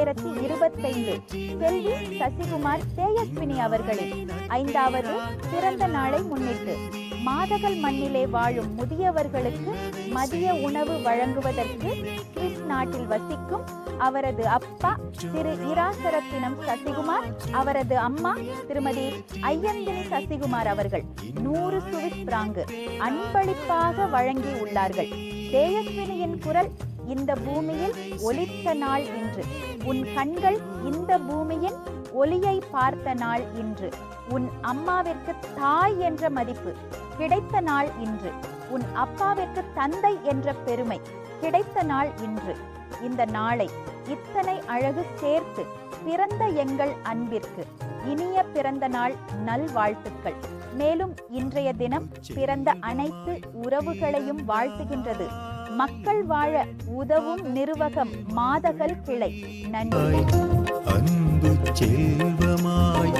இரண்டாயிரத்தி இருபத்தைந்து. செல்வி சசிகுமார் தேயஸ்வினி அவர்களின் ஐந்தாவது பிறந்த நாளை முன்னிட்டு மாதகள் மண்ணிலே வாழும் முதியவர்களுக்கு மதிய உணவு வழங்குவதற்கு சுவிஸ் நாட்டில் வசிக்கும் அவரது அப்பா திரு இராசரத்தினம் சசிகுமார் அவரது அம்மா திருமதி ஐயந்தினி சசிகுமார் அவர்கள் நூறு சுவிஸ் பிராங்கு அன்பளிப்பாக வழங்கி உள்ளார்கள். தேயஸ்வினியின் குரல் இந்த பூமியில் ஒலித்த நாள் இன்று. உன் கண்கள் இந்த பூமியின் ஒளியை பார்த்த நாள் இன்று. உன் அம்மாவிற்கு தாய் என்ற மதிப்பு கிடைத்த நாள் இன்று. உன் அப்பாவிற்கு தந்தை என்ற பெருமை கிடைத்த நாள் இன்று. இந்த நாளை இத்தனை அழகு சேர்த்து பிறந்த எங்கள் அன்பிற்கு. இனிய பிறந்த நாள் நல்வாழ்த்துக்கள். மேலும் இன்றைய தினம் பிறந்த அனைத்து உறவுகளையும் வாழ்த்துகின்றது. மக்கள் வாழ உதவும் நிர்வகம் மாதகல் கிளை. நன்றி. அன்பு செல்வமாய்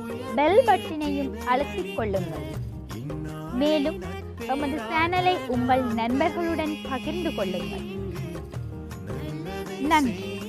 பெல் பட்டினையும் அழுத்திக் கொள்ளுங்கள். மேலும் எமது சேனலை உங்கள் நண்பர்களுடன் பகிர்ந்து கொள்ளுங்கள். நன்றி.